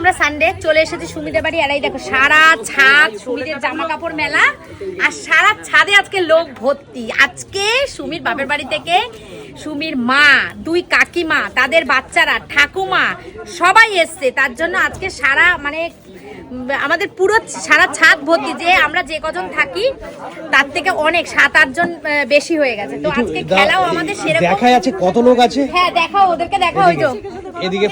আমরা সানডে চলে এসেছি সুমিদের বাড়ি। আর এই দেখো সারা ছাদ সুমিদের জামা কাপড় মেলা আর সারা ছাদে আজকে লোক ভর্তি। আজকে সুমির বাপের বাড়ি থেকে সুমির মা দুই কাকিমা তাদের বাচ্চারা ঠাকুমা সবাই এসছে। তার জন্য আজকে সারা মানে আমাদের পুরো সারা ছাদ ভর্তি। যে আমরা যে কজন থাকি তার থেকে অনেক সাত আটজন বেশি হয়ে গেছে। তো আজকে খেলাও আমাদের সেরকম দেখা যাচ্ছে কত লোক আছে। হ্যাঁ দেখাও ওদেরকে দেখা তো এদিকে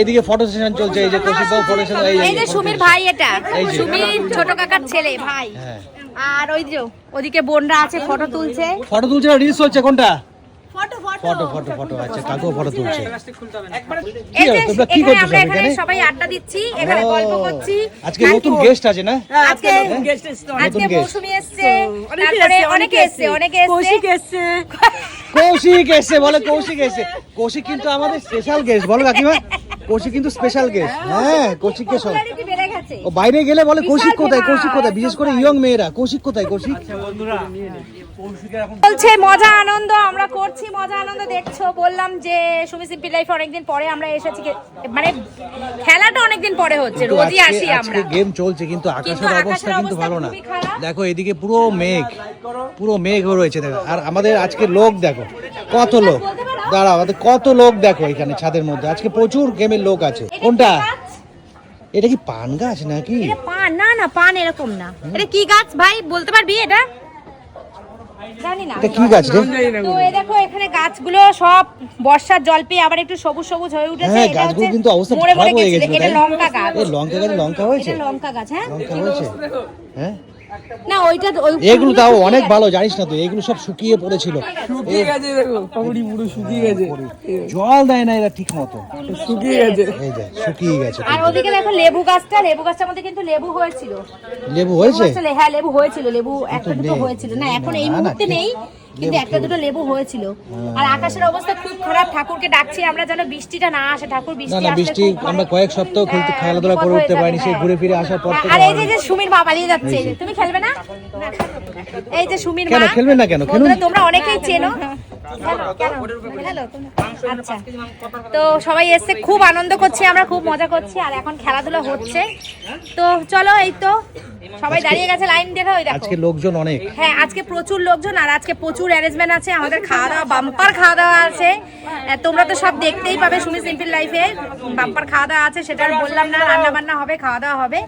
এদিকে ফটো সেশন চলছে এই যে কৌশিক বাবু ফটো সেশন এই যে সুমির ভাই এটা। সুমির ছোট কাকার ছেলে ভাই। হ্যাঁ। আর ওই যে ওদিকে বোনরা আছে ফটো তুলছে। ফটো তুলছে রিলস চলছে কোনটা? ফটো ফটো ফটো ফটো আচ্ছা কাকু ফটো তুলছে। তোমরা কি করছ এখানে? এখানে? সবাই আড্ডা দিচ্ছি এখানে গল্প করছি। আজকে নতুন গেস্ট আছে না? আজকে আজকে মৌসুমী এসছে তারপরে অনেকে এসছে। অনেকে এসছে। কৌশিক এসছে। কৌশিক এসে বলে কৌশিক এসে কৌশিক কিন্তু আমাদের স্পেশাল গেস্ট বলো কাকিমা। কৌশিক কিন্তু স্পেশাল গেস্ট হ্যাঁ কৌশিককে সব ও বাইরে গেলে বলে কৌশিক কোথায় কৌশিক কোথায়? বিশেষ করে ইয়ং মেয়েরা। কৌশিক কোথায় কৌশিক? বলছে মজা আনন্দ আমরা মজা আনন্দ দেখছ বললাম যে সুমি সিম্পল লাইফ অনেকদিন পরে আমরা এসেছি। মানে খেলাটা অনেকদিন পরে হচ্ছে রোজই আসি আমরা। গেম চলছে কিন্তু আকাশের আকাশের অবস্থা কিন্তু ভালো না। দেখো এদিকে পুরো মেঘ পুরো মেঘ রয়েছে দেখো। আর আমাদের আজকে লোক দেখো কত লোক। দাঁড়াও আমাদের কত লোক দেখো এখানে ছাদের মধ্যে। আজকে প্রচুর গেমের লোক আছে। কোনটা? এটা কি পান গাছ নাকি? পান না না পান এরকম না। এটা কি গাছ ভাই? বলতে পারবি এটা? জানি না। এটা কি গাছ রে? তো এই দেখো এখানে গাছগুলো সব বর্ষার জল পেয়ে আবার একটু সবুজ সবুজ হয়ে উঠেছে। হ্যাঁ গাছগুলো কিন্তু অবস্থা খারাপ হয়ে এটা লঙ্কা গাছ। এই লঙ্কা গাছে লঙ্কা হয়েছে? এটা লঙ্কা গাছ হ্যাঁ। লঙ্কা হয়েছে? হ্যাঁ? না ওইটা এগুলো তাও অনেক ভালো জানিস না তুই এগুলো সব শুকিয়ে পড়েছিল। শুকিয়ে গেছে দেখো পাকুড়ি পুরো শুকিয়ে গেছে। জল দেয় না এরা ঠিক মতো শুকিয়ে গেছে। এই যে শুকিয়ে গেছে আর ওদিকে দেখো লেবু গাছটা লেবু গাছটার মধ্যে কিন্তু লেবু হয়েছিল। লেবু হয়েছে? আসলে হ্যাঁ লেবু হয়েছিল। লেবু একটা দুটো হয়েছিল। না এখন এই মুহূর্তে নেই। কিন্তু একটা দুটো লেবু হয়েছিল। আর আকাশের অবস্থা খুব খারাপ। ঠাকুরকে ডাকছি আমরা যেন বৃষ্টিটা না আসে। ঠাকুর বৃষ্টি না বৃষ্টি মানে- আমরা কয়েক সপ্তাহ খেলতে হ্যাঁ, খেলাধুলা করে উঠতে পারিনি সেই হ্যাঁ। ঘুরে ফিরে আসার পর হ্যাঁ, আর এই যে যে সুমির মা পালিয়ে যাচ্ছে তুমি খেলবে না? এই যে সুমির মা। খেলবে না কেন? তোমরা অনেকেই চেনো। আচ্ছা। তো সবাই এসছে খুব আনন্দ করছি আমরা খুব মজা করছি আর এখন খেলাধুলা হচ্ছে। তো চলো এই তো সবাই দাঁড়িয়ে গেছে লাইন দেখো ওই দেখো। আজকে লোকজন অনেক। হ্যাঁ আজকে প্রচুর লোকজন আর আজকে প্রচুর অ্যারেঞ্জমেন্ট আছে আমাদের খাওয়া দাওয়া বাম্পার খাওয়া দাওয়া আছে তোমরা তো সব দেখতেই পাবে সুমি সিম্পল লাইফে বাম্পার খাওয়া দাওয়া আছে সেটা আর বললাম না রান্না বান্না হবে খাওয়া দাওয়া হবে।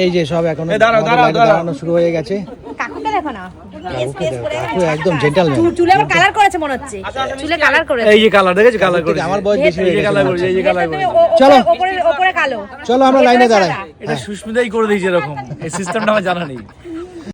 এই যে সব এখন দাঁড়ানো শুরু হয়ে গেছে। কাকুকে দেখো না একদম। চুলে আবার কালার করেছে মনে হচ্ছে। চুলে কালার করেছে। এই যে কালার দেখেছ কালার করে আমার বয়স বেশি হয়ে গেছে। কালার করেছে এই যে কালার করেছে। চলো। কালো। চলো আমরা লাইনে দাঁড়াই। এটা সুস্মিতাই করে দিয়েছে এরকম। এই সিস্টেমটা আমার জানা নেই।